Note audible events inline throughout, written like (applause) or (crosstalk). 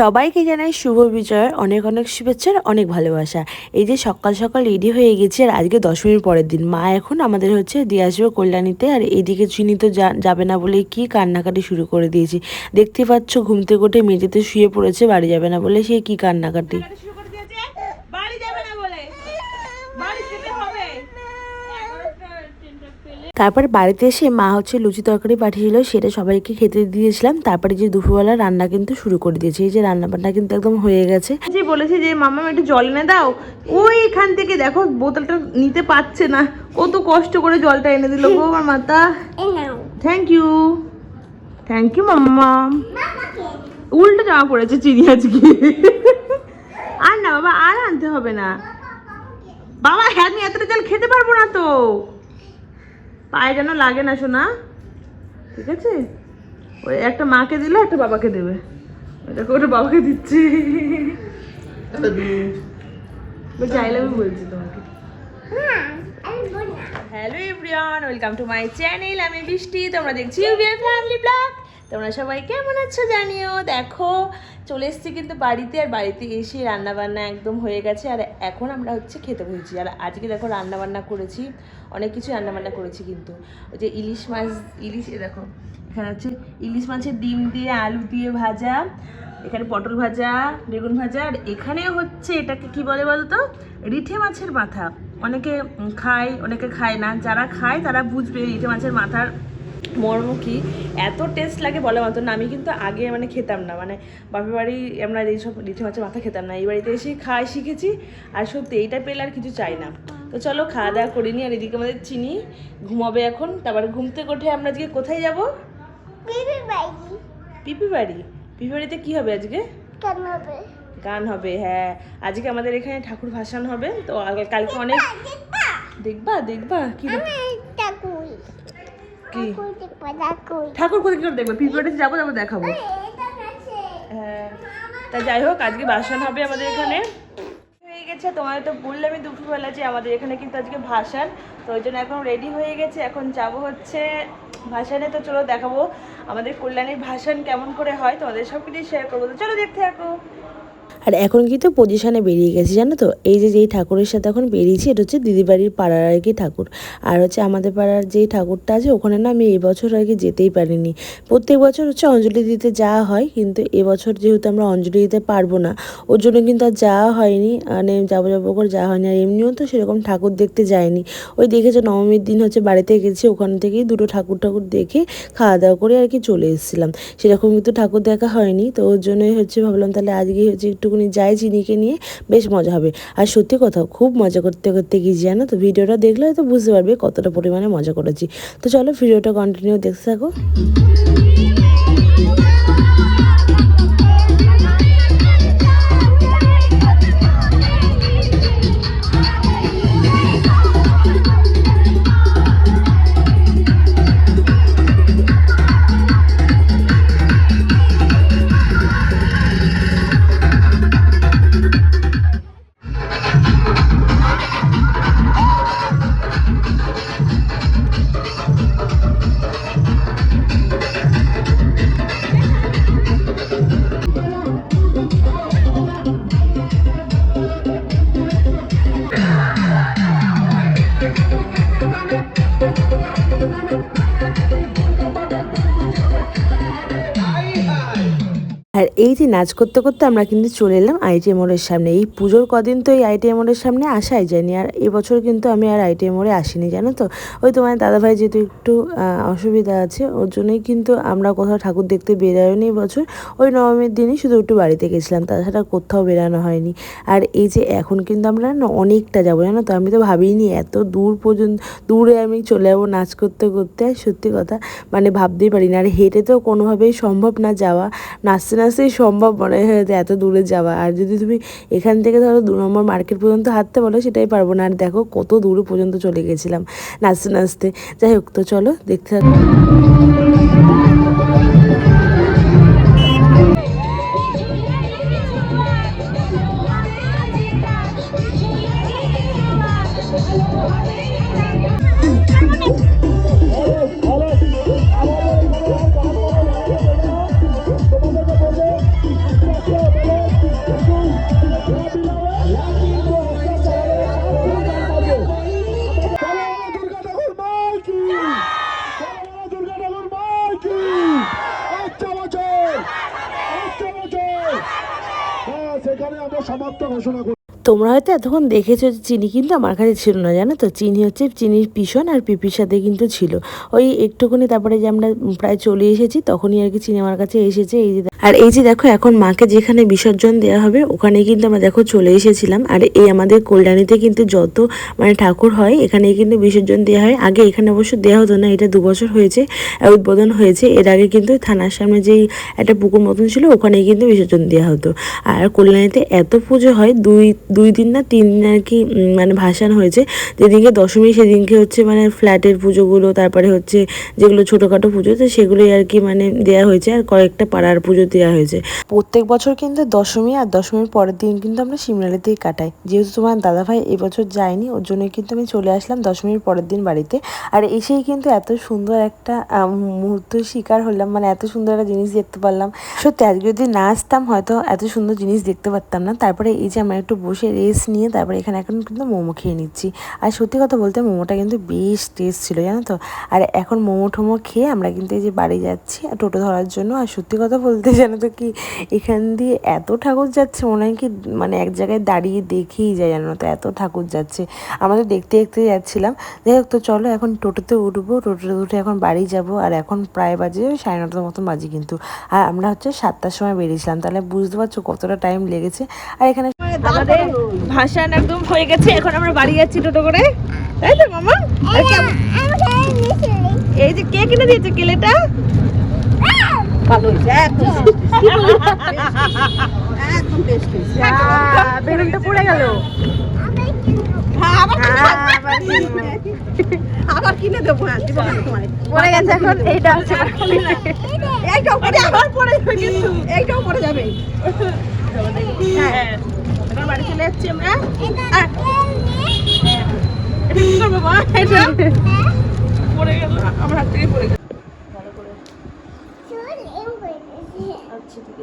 সবাইকে জানাই শুভ বিজয়ের অনেক অনেক শুভেচ্ছার অনেক ভালোবাসা। এই যে সকাল সকাল রেডি হয়ে গেছি আর আজকে দশমীর পরের দিন। মা এখন আমাদের হচ্ছে দিয়ে আসবে কল্যাণীতে আর এদিকে চিনি তো যাবে না বলে কি কান্নাকাটি শুরু করে দিয়েছি। দেখতে পাচ্ছ ঘুমতে উঠে মেঝেতে শুয়ে পড়েছে, বাড়ি যাবে না বলে সে কি কান্নাকাটি শুরু করে দিয়েছে বাড়ি যাবে না বলে বাড়ি যেতে হবে তারপর বাড়িতে এসে মা হচ্ছে লুচি তরকারি পাঠিয়েছিল, সেটা সবাইকে খেতে দিয়েছিলাম। তারপরে যে দুপুরবেলা রান্না কিন্তু শুরু করে দিয়েছি। এই যে রান্না বান্না কিন্তু একদম হয়ে গেছে। যে বলেছি যে মামা একটু জল এনে দাও। ওই এখান থেকে দেখো, বোতলটা নিতে পারছে না। কত কষ্ট করে জলটা এনে দিল গো আমার মাতা। Thank you thank you mamma. উল্টো জামা পড়েছে চিনি আজকে। আর না, বাবা, আর আনতে হবে না। বাবা হ্যাঁ আমি এতটা জল খেতে পারব না তো। পায়ে যেন লাগে না শোনা ঠিক আছে? ওই একটা মাকে দিলে, একটা বাবাকে দেবে। দেখো ওটা বাবাকে দিচ্ছি। বলছি আই লাভ বলছি তোমাকে। Hello everyone welcome to my channel আমি বৃষ্টি, তোমরা দেখছি ইউবিআর ফ্যামিলি ব্লগ তোমরা সবাই কেমন আছো জানিও? দেখো চলে এসেছি কিন্তু বাড়িতে আর বাড়িতে এসে রান্নাবান্না একদম হয়ে গেছে। আর এখন আমরা হচ্ছে খেতে বসেছি। আর আজকে দেখো রান্নাবান্না করেছি। অনেক কিছু রান্নাবান্না করেছি কিন্তু। ওই যে ইলিশ মাছ, ইলিশ দেখো, এখানে হচ্ছে ইলিশ মাছের ডিম দিয়ে আলু দিয়ে ভাজা, এখানে পটল ভাজা, বেগুন ভাজা, আর এখানে হচ্ছে এটাকে কি বলে বলতো? রিঠে মাছের মাথা। অনেকে খায় অনেকে খায় না। যারা খায় তারা বুঝবে রিঠে মাছের মাথার মর্ম কি এত টেস্ট লাগে বলে মতো না আমি কিন্তু আগে মানে খেতাম না মানে বাপের বাড়ি আমরা এইসব রিঠে মাছের মাথা খেতাম না এই বাড়িতে এসে খাই শিখেছি আর সত্যি এইটা পেলে আর কিছু চাই না। তো চলো খাওয়া দাওয়া করিনি আর এদিকে আমাদের চিনি ঘুমাবে এখন তারপরে ঘুম থেকে উঠে আমরা আজকে কোথায় যাব? পিপি বাড়ি। পিপি বাড়িতে কি হবে আজকে? গান হবে। হ্যাঁ আজকে আমাদের এখানে ঠাকুর ভাসান হবে তো কালকে অনেক দেখবা দেখবা কি কি? ঠাকুর কোথায় কি করে দেখবে পিপি যাব যাব দেখাবো। হ্যাঁ। তা যাই হোক আজকে ভাসান হবে আমাদের এখানে। হয়ে গেছে তোমাদের তো বললামই দুপুরবেলা যে আমাদের এখানে কিন্তু আজকে ভাসান। তো ওই জন্য এখন রেডি হয়ে গেছে এখন যাব হচ্ছে ভাসানে। তো চলো দেখাবো আমাদের কল্যাণীর ভাসান কেমন করে হয় তোমাদের সব কিছু শেয়ার করব। তো চলো দেখতে থাকো। আর এখন কিন্তু পজিশনে বেরিয়ে গেছি, জানো তো? এই যে যেই ঠাকুরের সাথে এখন বেরিয়েছি, এটা হচ্ছে দিদি বাড়ির পাড়ার আর কি ঠাকুর। আর হচ্ছে আমাদের পাড়ার যেই ঠাকুরটা আছে, ওখানে না আমি এবছর আর কি যেতেই পারিনি। প্রত্যেক বছর হচ্ছে অঞ্জলি দিতে যাওয়া হয়, কিন্তু এবছর যেহেতু আমরা অঞ্জলি দিতে পারব না, ওর জন্য কিন্তু আর যাওয়া হয়নি। মানে যাব যাব করে যাওয়া হয়নি, আর এমনিও তো সেরকম ঠাকুর দেখতে যায়নি ওই দেখেছ নবমীর দিন হচ্ছে বাড়িতে গেছি, ওখান থেকেই দুটো ঠাকুর ঠাকুর দেখে খাওয়া দাওয়া করে আর কি চলে এসেছিলাম। সেরকম কিন্তু ঠাকুর দেখা হয়নি, তো ওর জন্যই হচ্ছে ভাবলাম তাহলে আজকে হচ্ছে একটুখানি যাই চিনিকে নিয়ে, বেশ মজা হবে। আর সত্যি কথা, খুব মজা করতে করতে গিয়েছি জানো তো, ভিডিওটা দেখলে হয়তো বুঝতে পারবে কতটা পরিমাণে মজা করেছি। তো চলো, ভিডিওটা কন্টিনিউ দেখতে থাকো। আর এই যে নাচ করতে করতে আমরা কিন্তু চলে এলাম আইটিএম মোড়ের সামনে। এই পুজোর কদিন তো এই আইটিএম মোড়ের সামনে আসাই যায়নি আর এবছর কিন্তু আমি আর আইটিএম মোড়ে আসিনি, জানো তো? ওই তোমার দাদাভাই যেহেতু একটু অসুবিধা আছে, ওর জন্যই কিন্তু আমরা কোথাও ঠাকুর দেখতে বেরোয়নি এবছর ওই নবমীর দিনই শুধু একটু বাড়িতে গেছিলাম, তাছাড়া কোথাও বেরানো হয়নি। আর এই যে এখন কিন্তু আমরা না অনেকটা যাব, জানো তো? আমি তো ভাবিনি, এত দূর পর্যন্ত, দূরে আমি চলে যাব নাচ করতে করতে, সত্যি কথা। মানে ভাবতেই পারি না আর হেঁটে তো কোনোভাবেই সম্ভব না যাওয়া। নাচতে নাচতেই সম্ভব মনে হয় যে এত দূরে যাওয়া। আর যদি তুমি এখান থেকে ধরো দু নম্বর মার্কেট পর্যন্ত হাঁটতে বলো, সেটাই পারব না। আর দেখো কত দূর পর্যন্ত চলে গেছিলাম নাচতে নাচতে। যাই হোক, তো চলো দেখতে থাকো। সেখানে আমরা সমাপ্ত ঘোষণা করি তোমরা হয়তো এতক্ষণ দেখেছ যে চিনি কিন্তু আমার কাছে ছিল না, জানো তো? চিনি হচ্ছে চিনির পিছন আর পিপির সাথে কিন্তু ছিল। ওই একটুখানি তারপরে যে আমরা প্রায় চলে এসেছি, তখনই আর কি চিনি আমার কাছে এসেছে। এই যে আর এই যে দেখো, এখন মাকে যেখানে বিসর্জন দেওয়া হবে, ওখানে কিন্তু আমরা দেখো চলে এসেছিলাম। আর এই আমাদের কল্যাণীতে কিন্তু যত মানে ঠাকুর হয় এখানে কিন্তু বিসর্জন দেওয়া হয়। আগে এখানে অবশ্য দেওয়া হতো না, এটা দু বছর হয়েছে উদ্বোধন হয়েছে। এর আগে কিন্তু থানার সামনে যেই একটা পুকুর মতন ছিল, ওখানেই কিন্তু বিসর্জন দেওয়া হতো। আর কল্যাণীতে এত পুজো হয়, দুই দুই দিন না তিন দিন আর কি মানে ভাসান হয়েছে। যেদিনকে দশমী, সেদিনকে হচ্ছে মানে ফ্ল্যাটের পুজোগুলো, তারপরে হচ্ছে যেগুলো ছোটোখাটো পুজো, তো সেগুলোই আর কি মানে দেওয়া হয়েছে আর কয়েকটা পাড়ার পুজো দেওয়া হয়েছে। প্রত্যেক বছর কিন্তু দশমী আর দশমীর পরের দিন কিন্তু আমরা শিমলালিতেই কাটাই। যেহেতু তোমার দাদাভাই এবছর যায়নি, ওর জন্য কিন্তু আমি চলে আসলাম দশমীর পরের দিন বাড়িতে। আর এসেই কিন্তু এত সুন্দর একটা মুহূর্ত শিকার হলাম মানে এত সুন্দর একটা জিনিস দেখতে পারলাম। সত্যি আজকে যদি না আসতাম, হয়তো এত সুন্দর জিনিস দেখতে পারতাম না। তারপরে এই যে আমার একটু বসে রেস্ট নিয়ে তারপরে এখানে এখন কিন্তু মোমো খেয়ে নিচ্ছি। আর সত্যি কথা বলতে মোমোটা কিন্তু বেশ টেস্ট ছিল, জানো তো? আর এখন মোমো টোমো খেয়ে আমরা কিন্তু এই যে বাড়ি যাচ্ছি, আর টোটো ধরার জন্য। আর সত্যি কথা বলতে (laughs) জানো তো কি? এখান দিয়ে এত ঠাকুর যাচ্ছে, মনে হয় কি মানে এক জায়গায় দাঁড়িয়ে দেখেই যায়, জানো তো? এত ঠাকুর যাচ্ছে। আমাদের দেখতে দেখতে যাচ্ছিলাম। যাই হোক তো চলো, এখন টোটোতে উঠবো। টোটোতে উঠে এখন বাড়ি যাব। আর এখন প্রায় বাজে সাড়ে নটার মতন বাজে কিন্তু। আর আমরা হচ্ছে সাতটার সময় বেরিয়েছিলাম। তাহলে বুঝতে পারছ কতটা টাইম লেগেছে। আর এখানে আমাদের ভাসান একদম হয়ে গেছে। এখন আমরা বাড়ি যাচ্ছি টোটো করে। তাই তো মামা এই যে কে কিনে দিয়েছে কেলেটা? ভালো (laughs) হয়েছে বেলুনটা পড়ে গেল। আবার কিনে দেবো। হ্যাঁ দিব কেন তোমায়। পড়ে গেছে এখন এইটা আছে এইটাও পড়ে আবার পড়ে এইটাও পড়ে যাবে। হ্যাঁ এখন কি পড়ে গেল আমার হাত থেকে ভালো করে আচ্ছা ঠিক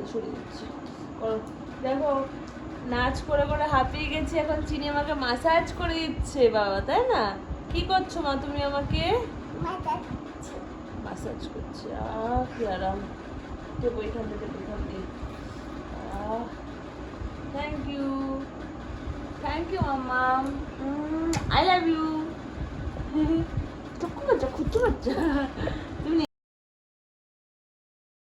দেখো নাচ করে করে হাঁপিয়ে গেছি এখন চিনি আমাকে মাসাজ করে দিচ্ছে বাবা তাই না কি করছ মা তুমি আমাকে মাসাজ করছে আহ কি আরাম দেবো এখান থেকে এখান দিয়ে ah thank you thank you মাম্মাম আই লাভ ইউ খুব বাচ্চা খুব বাচ্চা তুমি